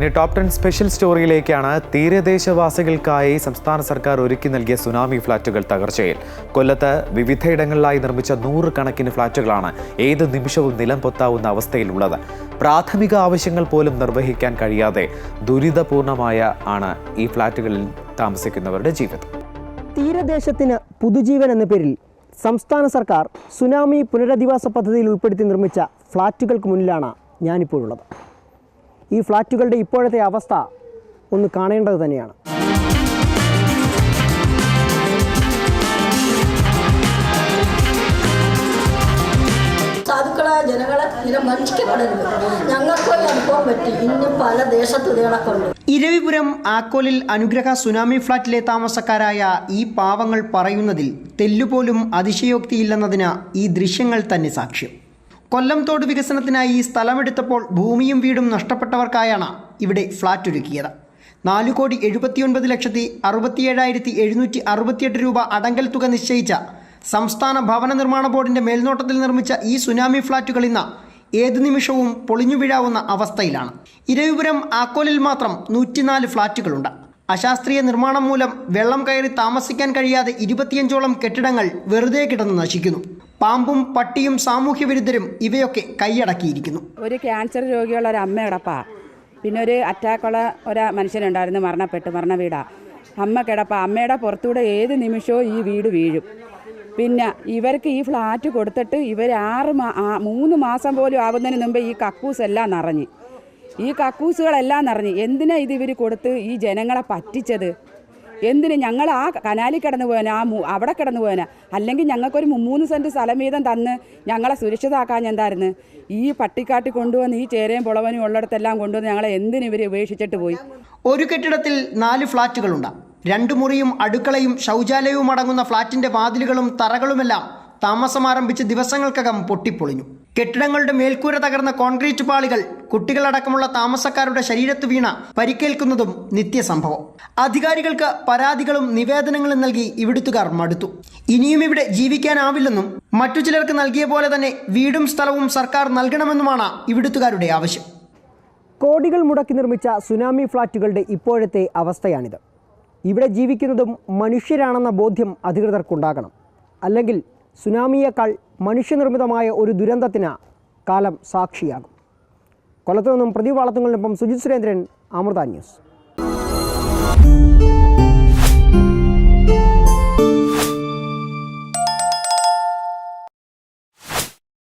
ഇനി top ten special സ്റ്റോറിയിലേക്കാണ് തീരദേശവാസികൾക്കായി സംസ്ഥാന സർക്കാർ ഒരുക്കി നൽകിയ സുനാമി ഫ്ളാറ്റുകൾ തകർച്ചയിൽ. കൊല്ലത്ത് വിവിധയിടങ്ങളിലായി നിർമ്മിച്ച നൂറുകണക്കിന് ഫ്ളാറ്റുകളാണ് ഏത് നിമിഷവും നിലം പൊത്താവുന്ന അവസ്ഥയിലുള്ളത്. പ്രാഥമിക ആവശ്യങ്ങൾ പോലും നിർവഹിക്കാൻ കഴിയാതെ ദുരിതപൂർണമായ ആണ് ഈ ഫ്ളാറ്റുകളിൽ താമസിക്കുന്നവരുടെ ജീവിതം. തീരദേശത്തിന് പുതുജീവൻ എന്ന പേരിൽ സംസ്ഥാന സർക്കാർ സുനാമി പുനരധിവാസ പദ്ധതിയിൽ ഉൾപ്പെടുത്തി നിർമ്മിച്ച ഫ്ളാറ്റുകൾക്ക് മുന്നിലാണ് ഞാനിപ്പോഴുള്ളത്. ഈ ഫ്ലാറ്റുകളുടെ ഇപ്പോഴത്തെ അവസ്ഥ ഒന്ന് കാണേണ്ടത് തന്നെയാണ്. സാധുക്കളായ ജനങ്ങളെ ഇങ്ങനെ വഞ്ചിക്കപ്പെടരുത് ഞങ്ങൾക്കും ഈ അനുഭവം പറ്റി. ഇന്നും പല ദേശത്ത് ഇരവിപുരം ആക്കോലിൽ അനുഗ്രഹ സുനാമി ഫ്ളാറ്റിലെ താമസക്കാരായ ഈ പാവങ്ങൾ പറയുന്നതിൽ തെല്ലുപോലും അതിശയോക്തിയില്ലെന്നതിന് ഈ ദൃശ്യങ്ങൾ തന്നെ സാക്ഷ്യം. കൊല്ലം തോട് വികസനത്തിനായി ഈ സ്ഥലമെടുത്തപ്പോൾ ഭൂമിയും വീടും നഷ്ടപ്പെട്ടവർക്കായാണ് ഇവിടെ ഫ്ളാറ്റ് ഒരുക്കിയത്. നാല് കോടി എഴുപത്തിയൊൻപത് ലക്ഷത്തി അറുപത്തിയേഴായിരത്തി എഴുന്നൂറ്റി അറുപത്തിയെട്ട് രൂപ അടങ്കൽ തുക നിശ്ചയിച്ച സംസ്ഥാന ഭവന നിർമ്മാണ ബോർഡിന്റെ മേൽനോട്ടത്തിൽ നിർമ്മിച്ച ഈ സുനാമി ഫ്ളാറ്റുകൾ ഇന്ന് ഏത് നിമിഷവും പൊളിഞ്ഞു വീഴാവുന്ന അവസ്ഥയിലാണ്. ഇരവിപുരം ആക്കോലിൽ മാത്രം നൂറ്റിനാല് ഫ്ളാറ്റുകളുണ്ട്. അശാസ്ത്രീയ നിർമ്മാണം മൂലം വെള്ളം കയറി താമസിക്കാൻ കഴിയാതെ ഇരുപത്തിയഞ്ചോളം കെട്ടിടങ്ങൾ വെറുതെ കിടന്ന് നശിക്കുന്നു. പാമ്പും പട്ടിയും സാമൂഹ്യ വിരുദ്ധരും ഇവയൊക്കെ കൈയടക്കിയിരിക്കുന്നു. ഒരു ക്യാൻസർ രോഗിയുള്ള ഒരു അമ്മ കിടപ്പാ പിന്നെ ഒരു അറ്റാക്കുള്ള ഒരു മനുഷ്യനുണ്ടായിരുന്നു മരണപ്പെട്ട് മരണ വീടാ അമ്മ കിടപ്പ. അമ്മയുടെ പുറത്തൂടെ ഏത് നിമിഷവും ഈ വീട് വീഴും. പിന്നെ ഇവർക്ക് ഈ ഫ്ലാറ്റ് കൊടുത്തിട്ട് ഇവർ ആറ് മാ മൂന്ന് മാസം പോലും ആവുന്നതിന് മുമ്പ് ഈ കക്കൂസ് എല്ലാം നിറഞ്ഞ്. ഈ കക്കൂസുകളെല്ലാം നിറഞ്ഞ്. എന്തിനാ ഇത് ഇവർ കൊടുത്ത് ഈ ജനങ്ങളെ പറ്റിച്ചത്? എന്തിന് ഞങ്ങൾ ആ കനാലിൽ കിടന്നു പോയന ആ അവിടെ കിടന്നു പോയനാ? അല്ലെങ്കിൽ ഞങ്ങൾക്കൊരു മൂന്ന് സെന്റ് സ്ഥലം വീതം തന്ന് ഞങ്ങളെ സുരക്ഷിതമാക്കാൻ എന്തായിരുന്നു? ഈ പട്ടിക്കാട്ടി കൊണ്ടുവന്ന് ഈ ചേരയും പുളവനും ഉള്ളിടത്തെല്ലാം കൊണ്ടുവന്ന് ഞങ്ങളെ എന്തിനു ഇവർ ഉപേക്ഷിച്ചിട്ട് പോയി? ഒരു കെട്ടിടത്തിൽ നാല് ഫ്ളാറ്റുകളുണ്ട്. രണ്ടു മുറിയും അടുക്കളയും ശൗചാലയവും അടങ്ങുന്ന ഫ്ളാറ്റിന്റെ വാതിലുകളും തറകളുമെല്ലാം താമസം ആരംഭിച്ച് ദിവസങ്ങൾക്കകം പൊട്ടിപ്പൊളിഞ്ഞു. കെട്ടിടങ്ങളുടെ മേൽക്കൂര തകർന്ന കോൺക്രീറ്റ് പാളികൾ കുട്ടികളടക്കമുള്ള താമസക്കാരുടെ ശരീരത്ത് വീണ പരിക്കേൽക്കുന്നതും നിത്യസംഭവം. അധികാരികൾക്ക് പരാതികളും നിവേദനങ്ങളും നൽകി ഇവിടുത്തുകാർ മടുത്തു. ഇനിയും ഇവിടെ ജീവിക്കാനാവില്ലെന്നും മറ്റു ചിലർക്ക് നൽകിയ പോലെ തന്നെ വീടും സ്ഥലവും സർക്കാർ നൽകണമെന്നുമാണ് ഇവിടുത്തുകാരുടെ ആവശ്യം. കോടികൾ മുടക്കി നിർമ്മിച്ച സുനാമി ഫ്ളാറ്റുകളുടെ ഇപ്പോഴത്തെ അവസ്ഥയാണിത്. ഇവിടെ ജീവിക്കുന്നതും മനുഷ്യരാണെന്ന ബോധ്യം അധികൃതർക്കുണ്ടാകണം. അല്ലെങ്കിൽ സുനാമിയേക്കാൾ മനുഷ്യനിർമ്മിതമായ ഒരു ദുരന്തത്തിന് കാലം സാക്ഷിയാകും. കൊല്ലത്തു നിന്നും പ്രദീപ് സുജിത് സുരേന്ദ്രൻ അമൃത ന്യൂസ്.